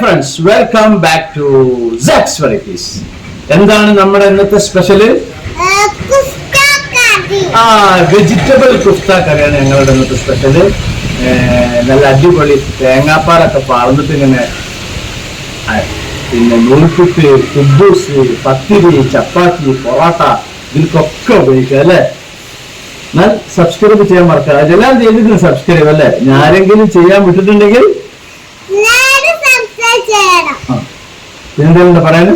Friends welcome back to sex varieties എന്താണ് നമ്മുടെ ഇന്നത്തെ സ്പെഷ്യൽ ആ വെജിറ്റബിൾ കുഫ്ത കറിയാണ് ഞങ്ങളുടെ ഇന്നത്തെ സ്പെഷ്യൽ നല്ല അടിപൊളി തേങ്ങാപ്പാലൊക്കെ പാർന്നിട്ട് ഇങ്ങനെ പിന്നെ നൂൽപുട്ട് കുബൂസ് പത്തിരി ചപ്പാത്തി പൊറോട്ട ഇതിൽക്കൊക്കെ ഉപയോഗിക്കുക അല്ലേ? എന്നാൽ സബ്സ്ക്രൈബ് ചെയ്യാൻ മറക്കാതെ എല്ലാം ചെയ്തിട്ടുണ്ട് സബ്സ്ക്രൈബ് അല്ലേ? ഞാനെങ്കിലും ചെയ്യാൻ വിട്ടിട്ടുണ്ടെങ്കിൽ ആ എന്തെങ്കിലും ബൈ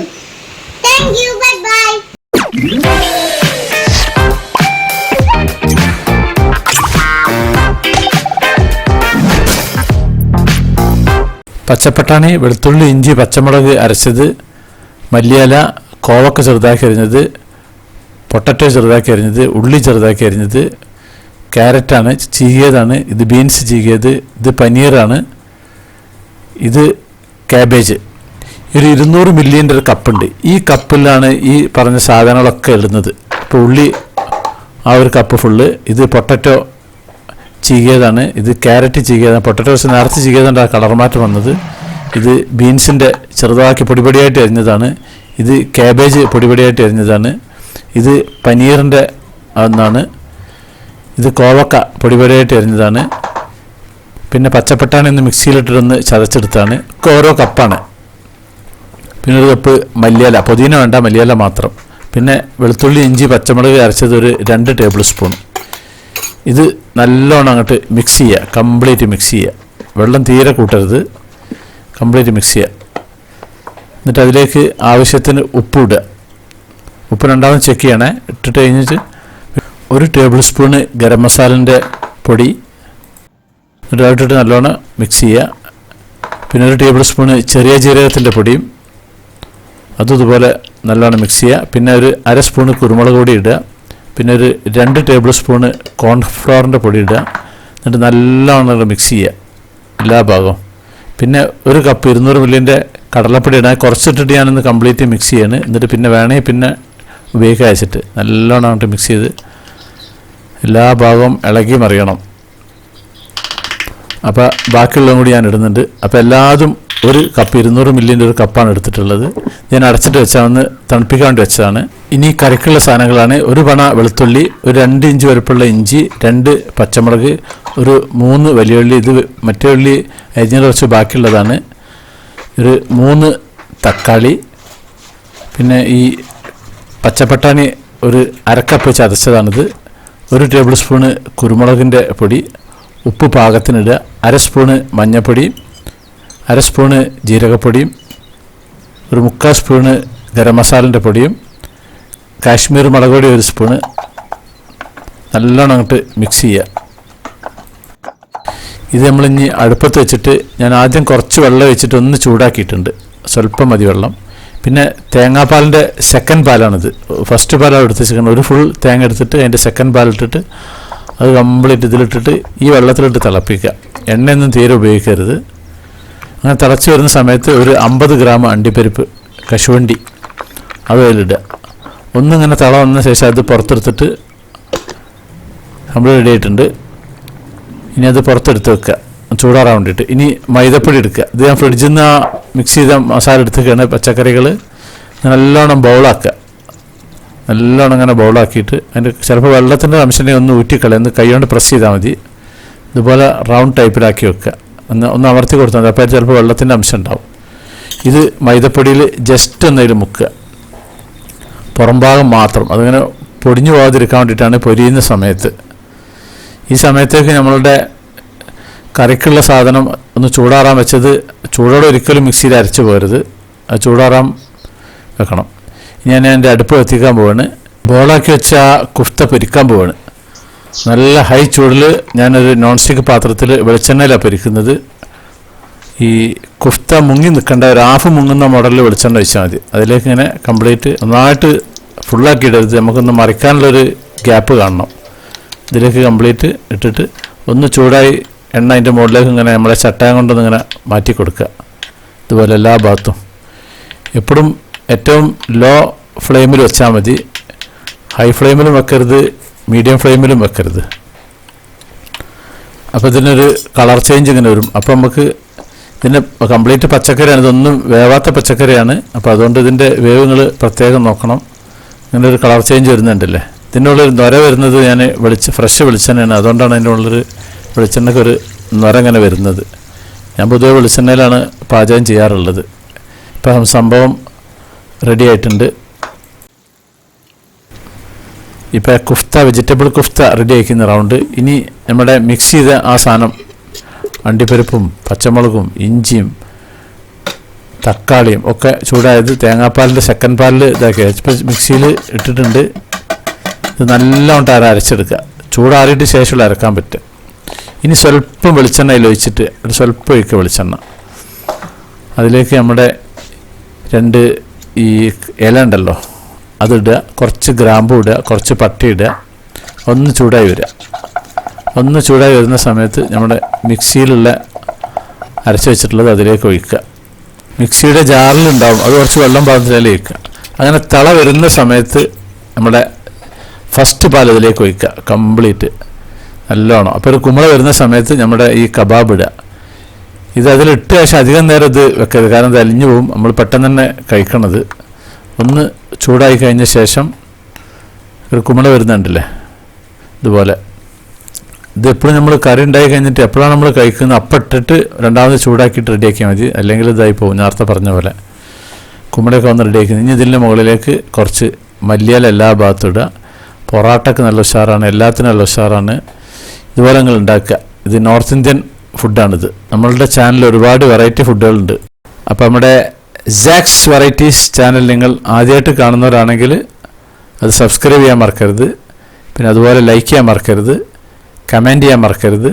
പച്ചപ്പട്ടാണി വെളുത്തുള്ളി ഇഞ്ചി പച്ചമുളക് അരച്ചത് മല്ലിയില കോവക്ക ചെറുതാക്കി അരിഞ്ഞത് പൊട്ടറ്റോ ചെറുതാക്കി അരിഞ്ഞത് ഉള്ളി ചെറുതാക്കി അരിഞ്ഞത് ക്യാരറ്റാണ് ചീകിയതാണ് ഇത് ബീൻസ് ചീകിയത് ഇത് പനീറാണ് ഇത് ക്യാബേജ്. ഒരു ഇരുന്നൂറ് മില്യന്റെ ഒരു കപ്പുണ്ട്. ഈ കപ്പിലാണ് ഈ പറഞ്ഞ സാധനങ്ങളൊക്കെ ഇടുന്നത്. ഇപ്പോൾ ഉള്ളി ആ ഒരു കപ്പ് ഫുള്ള്. ഇത് പൊട്ടറ്റോ ചീകിയതാണ്. ഇത് ക്യാരറ്റ് ചീകിയതാണ്. പൊട്ടറ്റോസ് നേരത്തെ ചീകിയതുകൊണ്ട് ആ കളർ മാറ്റം വന്നത്. ഇത് ബീൻസിന്റെ ചെറുതാക്കി പൊടിപൊടിയായിട്ട് അരിഞ്ഞതാണ് ഇത് ക്യാബേജ് പൊടിപൊടിയായിട്ട് അരിഞ്ഞതാണ് ഇത് പനീറിന്റെ ഒന്നാണ് ഇത് കോവക്ക പൊടിപൊടിയായിട്ട് അരിഞ്ഞതാണ് പിന്നെ പച്ചപ്പട്ടാണി ഒന്ന് മിക്സിയിലിട്ടിട്ടൊന്ന് ചതച്ചെടുത്താണ്. ഓരോ കപ്പാണ്. പിന്നെ ഒരു കപ്പ് മല്ലിയില പുതിന വേണ്ട മല്ലിയില മാത്രം. പിന്നെ വെളുത്തുള്ളി ഇഞ്ചി പച്ചമുളക് അരച്ചത് ഒരു രണ്ട് ടേബിൾ സ്പൂൺ. ഇത് നല്ലോണം അങ്ങോട്ട് മിക്സ് ചെയ്യുക കംപ്ലീറ്റ് മിക്സ് ചെയ്യുക വെള്ളം തീരെ കൂട്ടരുത് കംപ്ലീറ്റ് മിക്സ് ചെയ്യുക എന്നിട്ട് അതിലേക്ക് ആവശ്യത്തിന് ഉപ്പ് ഇടുക. ഉപ്പ് രണ്ടാമത് ചെക്ക് ചെയ്യണേ ഇട്ടിട്ട് കഴിഞ്ഞിട്ട് ഒരു ടേബിൾ സ്പൂണ് ഗരം മസാലന്റെ പൊടി. എന്നിട്ട് അതിട്ടിട്ട് നല്ലോണം മിക്സ് ചെയ്യുക പിന്നെ ഒരു ടേബിൾ സ്പൂണ് ചെറിയ ജീരകത്തിന്റെ പൊടിയും അതും ഇതുപോലെ നല്ലോണം മിക്സ് ചെയ്യുക. പിന്നെ ഒരു അര സ്പൂണ് കുരുമുളക് പൊടി ഇടുക. പിന്നെ ഒരു രണ്ട് ടേബിൾ സ്പൂണ് കോൺഫ്ലവറിന്റെ പൊടി ഇടുക. എന്നിട്ട് നല്ലോണം മിക്സ് ചെയ്യുക. എല്ലാ ഭാഗവും. പിന്നെ ഒരു കപ്പ് ഇരുന്നൂറ് മില്ലിന്റെ കടലപ്പൊടി ഇടാൻ കുറച്ചിട്ടിട്ട് ഞാനൊന്ന് കംപ്ലീറ്റ് മിക്സ് ചെയ്യാണ്. എന്നിട്ട് പിന്നെ വേണമെങ്കിൽ പിന്നെ ഉപയോഗിക്കാൻ അയച്ചിട്ട് നല്ലോണം അങ്ങോട്ട് മിക്സ് ചെയ്ത് എല്ലാ ഭാഗവും ഇളകി മറിയണം. അപ്പോൾ ബാക്കിയുള്ളതും കൂടി ഞാൻ ഇടുന്നുണ്ട്. അപ്പോൾ എല്ലാതും ഒരു കപ്പ് ഇരുന്നൂറ് മില്ലിന്റെ ഒരു കപ്പാണ് എടുത്തിട്ടുള്ളത്. ഞാൻ അടച്ചിട്ട് വെച്ചാൽ ഒന്ന് തണുപ്പിക്കാൻ വേണ്ടി വെച്ചതാണ്. ഇനി കറിക്കുള്ള സാധനങ്ങളാണ്. ഒരു പണ വെളുത്തുള്ളി ഒരു രണ്ട് ഇഞ്ച് വലുപ്പമുള്ള ഇഞ്ചി രണ്ട് പച്ചമുളക് ഒരു മൂന്ന് വലിയ ഉള്ളി ഇത് മറ്റേ ഉള്ളി അരിഞ്ഞത് കുറച്ച് ബാക്കിയുള്ളതാണ്. ഒരു മൂന്ന് തക്കാളി പിന്നെ ഈ പച്ചപ്പട്ടാണി ഒരു അരക്കപ്പ് ചതച്ചതാണിത് ഒരു ടേബിൾ സ്പൂണ് കുരുമുളകിന്റെ പൊടി ഉപ്പ് പാകത്തിനിടുക അര സ്പൂണ് മഞ്ഞൾപ്പൊടി അര സ്പൂണ് ജീരകപ്പൊടിയും ഒരു മുക്കാൽ സ്പൂണ് ഗരം മസാലന്റെ പൊടിയും കാശ്മീർ മുളക് പൊടി ഒരു സ്പൂണ് നല്ലോണം അങ്ങോട്ട് മിക്സ് ചെയ്യുക ഇത് നമ്മളിനി അടുപ്പത്ത് വെച്ചിട്ട് ഞാൻ ആദ്യം കുറച്ച് വെള്ളം വെച്ചിട്ട് ഒന്ന് ചൂടാക്കിയിട്ടുണ്ട്. സ്വല്പം മതി വെള്ളം. പിന്നെ തേങ്ങാപ്പാലിന്റെ സെക്കൻഡ് പാലാണിത്. ഫസ്റ്റ് പാലാണ് എടുത്ത് വെച്ചിരിക്കുന്നത് ഒരു ഫുൾ തേങ്ങ എടുത്തിട്ട് അതിന്റെ സെക്കൻഡ് പാലിട്ടിട്ട് അത് കംപ്ലീറ്റ് ഇതിലിട്ടിട്ട് ഈ വെള്ളത്തിലിട്ട് തിളപ്പിക്കുക. എണ്ണയൊന്നും തീരെ ഉപയോഗിക്കരുത്. അങ്ങനെ തിളച്ച് വരുന്ന സമയത്ത് ഒരു അമ്പത് ഗ്രാം അണ്ടിപ്പരിപ്പ് കശുവണ്ടി അത് അതിലിടുക. ഒന്നിങ്ങനെ തള വന്ന ശേഷം അത് പുറത്തെടുത്തിട്ട് നമ്മൾ റെഡി ആയിട്ടുണ്ട്. ഇനി അത് പുറത്തെടുത്ത് വെക്കുക. ചൂടാറാൻ വേണ്ടിയിട്ട്. ഇനി മൈദപ്പൊടി എടുക്കുക. ഇത് ഞാൻ ഫ്രിഡ്ജിൽ നിന്ന് ആ മിക്സ് ചെയ്ത മസാല എടുത്തുകയാണ് പച്ചക്കറികൾ നല്ലോണം ബൗളാക്കുക നല്ലോണം ഇങ്ങനെ ബൗളാക്കിയിട്ട് അതിന്റെ ചിലപ്പോൾ വെള്ളത്തിന്റെ അംശനെ ഒന്ന് ഊറ്റിക്കളയും ഒന്ന് കൈ കൊണ്ട് പ്രസ് ചെയ്താൽ മതി. ഇതുപോലെ റൗണ്ട് ടൈപ്പിലാക്കി വെക്കുക. ഒന്ന് ഒന്ന് അമർത്തി കൊടുത്താൽ മതി. അപ്പോൾ ചിലപ്പോൾ വെള്ളത്തിന്റെ അംശം ഉണ്ടാവും. ഇത് മൈദപ്പൊടിയിൽ ജസ്റ്റ് ഒന്നതിൽ മുക്കുക. പുറംഭാഗം മാത്രം. അതിങ്ങനെ പൊടിഞ്ഞു പോകാതിരിക്കാൻ വേണ്ടിയിട്ടാണ് പൊരിയുന്ന സമയത്ത്. ഈ സമയത്തേക്ക് നമ്മളുടെ കറിക്കുള്ള സാധനം ഒന്ന് ചൂടാറാൻ വെച്ചത് ചൂടോടെ ഒരിക്കലും മിക്സിയിൽ അരച്ച് പോരുത് അത് ചൂടാറാൻ വെക്കണം. ഞാൻ എന്റെ അടുപ്പ് എത്തിക്കാൻ പോവാണ്. ബോളാക്കി വെച്ച കുഫ്ത പൊരിക്കാൻ പോവാണ്. നല്ല ഹൈ ചൂടിൽ ഞാനൊരു നോൺ സ്റ്റിക്ക് പാത്രത്തിൽ വെളിച്ചെണ്ണയിലാണ് പൊരിക്കുന്നത്. ഈ കുഫ്ത മുങ്ങി നിൽക്കേണ്ട ഒരു ഹാഫ് മുങ്ങുന്ന മോഡലിൽ വെളിച്ചെണ്ണ ഒഴിച്ചാൽ മതി. അതിലേക്ക് ഇങ്ങനെ കംപ്ലീറ്റ് നന്നായിട്ട് ഫുള്ളാക്കി ഇടരുത് നമുക്കൊന്ന് മറിക്കാനുള്ളൊരു ഗ്യാപ്പ് കാണണം. ഇതിലേക്ക് കംപ്ലീറ്റ് ഇട്ടിട്ട് ഒന്ന് ചൂടായി എണ്ണ അതിന്റെ മുകളിലേക്ക് ഇങ്ങനെ നമ്മളെ ചട്ടയം കൊണ്ടൊന്ന് ഇങ്ങനെ മാറ്റി കൊടുക്കുക. ഇതുപോലെ എല്ലാ ഭാഗത്തും. എപ്പോഴും ഏറ്റവും ലോ ഫ്ലെയിമിൽ വെച്ചാൽ മതി. ഹൈ ഫ്ലെയിമിലും വെക്കരുത്. മീഡിയം ഫ്ലെയിമിലും വെക്കരുത്. അപ്പോൾ ഇതിനൊരു കളർ ചേഞ്ച് ഇങ്ങനെ വരും. അപ്പോൾ നമുക്ക് ഇതിന്റെ കംപ്ലീറ്റ് പച്ചക്കറിയാണ് ഇതൊന്നും വേവാത്ത പച്ചക്കറിയാണ്. അപ്പോൾ അതുകൊണ്ട് ഇതിന്റെ വേവുകൾ പ്രത്യേകം നോക്കണം. ഇങ്ങനെ ഒരു കളർ ചേഞ്ച് വരുന്നുണ്ടല്ലേ? ഇതിന്റെ ഉള്ളൊരു നൊര വരുന്നത് ഞാൻ വെളിച്ച ഫ്രഷ് വെളിച്ചെണ്ണയാണ്. അതുകൊണ്ടാണ് അതിന്റെ ഉള്ളൊരു വെളിച്ചെണ്ണയ്ക്ക് ഒരു നൊര ഇങ്ങനെ വരുന്നത്. ഞാൻ പൊതുവെ വെളിച്ചെണ്ണയിലാണ് പാചകം ചെയ്യാറുള്ളത്. ഇപ്പോൾ സംഭവം റെഡി ആയിട്ടുണ്ട്. ഇപ്പോൾ കുഫ്ത വെജിറ്റബിൾ കുഫ്ത റെഡി ആക്കുന്ന റൗണ്ട് ഇനി നമ്മുടെ മിക്സ് ചെയ്ത ആ സാധനം അണ്ടിപ്പരിപ്പും പച്ചമുളകും ഇഞ്ചിയും തക്കാളിയും ഒക്കെ ചൂടായത് തേങ്ങാപ്പാലിന്റെ സെക്കൻഡ് പാലിൽ ഇതാക്കി. മിക്സിയിൽ ഇട്ടിട്ടുണ്ട്. ഇത് നല്ലോണം അര അരച്ചെടുക്കുക. ചൂടാറിയിട്ട് ശേഷമുള്ള അരക്കാൻ പറ്റുക ഇനി സ്വല്പം വെളിച്ചെണ്ണയിൽ ഒഴിച്ചിട്ട് ഒരു സ്വല്പം ഒഴിക്കുക വെളിച്ചെണ്ണ. അതിലേക്ക് നമ്മുടെ രണ്ട് ഈ ഇല ഉണ്ടല്ലോ അതിടുക കുറച്ച് ഗ്രാമ്പു ഇടുക കുറച്ച് പട്ടി ഇടുക. ഒന്ന് ചൂടായി വരിക. ഒന്ന് ചൂടായി വരുന്ന സമയത്ത് നമ്മുടെ മിക്സിയിലുള്ള അരച്ച് വെച്ചിട്ടുള്ളത് അതിലേക്ക് ഒഴിക്കുക. മിക്സിയുടെ ജാറിലുണ്ടാവും. അത് കുറച്ച് വെള്ളം പാകത്തിലേക്ക് ഒഴിക്കുക. അങ്ങനെ തള വരുന്ന സമയത്ത് നമ്മുടെ ഫസ്റ്റ് പാൽ ഇതിലേക്ക് ഒഴിക്കുക. കംപ്ലീറ്റ്. നല്ലോണം. അപ്പോൾ ഒരു കുമ്പള വരുന്ന സമയത്ത് നമ്മുടെ ഈ കബാബ് ഇടുക. ഇത് അതിലിട്ട് പക്ഷേ അധികം നേരം ഇത് വെക്കരുത്. കാരണം ഇത് അലിഞ്ഞു പോകും. നമ്മൾ പെട്ടെന്ന് തന്നെ കഴിക്കണത്. ഒന്ന് ചൂടായി കഴിഞ്ഞ ശേഷം ഒരു കുമ്പള വരുന്നുണ്ടല്ലേ? ഇതുപോലെ. ഇത് എപ്പോഴും നമ്മൾ കറി ഉണ്ടായി കഴിഞ്ഞിട്ട് എപ്പോഴാണ് നമ്മൾ കഴിക്കുന്നത്? അപ്പം ഇട്ടിട്ട് രണ്ടാമത് ചൂടാക്കിയിട്ട് റെഡിയാക്കിയാൽ മതി. അല്ലെങ്കിൽ ഇതായി പോകും. നേരത്തെ പറഞ്ഞ പോലെ. കുമ്പളയൊക്കെ വന്ന് റെഡിയാക്കി ഇനി ഇതിന്റെ മുകളിലേക്ക് കുറച്ച് മല്ലിയാൽ എല്ലാ ഭാഗത്തും ഇടുക. പൊറാട്ടയ്ക്ക് നല്ല ഉഷാറാണ്. എല്ലാത്തിനും നല്ല ഉഷാറാണ്. ഇതുപോലെ നിങ്ങൾ ഉണ്ടാക്കുക. ഇത് നോർത്ത് ഇന്ത്യൻ ഫുഡാണിത്. നമ്മളുടെ ചാനലിൽ ഒരുപാട് വെറൈറ്റി ഫുഡുകളുണ്ട്. അപ്പോൾ നമ്മുടെ സാക്സ് വെറൈറ്റീസ് ചാനൽ നിങ്ങൾ ആദ്യമായിട്ട് കാണുന്നവരാണെങ്കിൽ അത് സബ്സ്ക്രൈബ് ചെയ്യാൻ മറക്കരുത്. പിന്നെ അതുപോലെ ലൈക്ക് ചെയ്യാൻ മറക്കരുത്. കമന്റ് ചെയ്യാൻ മറക്കരുത്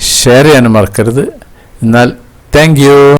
ഷെയർ ചെയ്യാനും മറക്കരുത്. എന്നാൽ താങ്ക്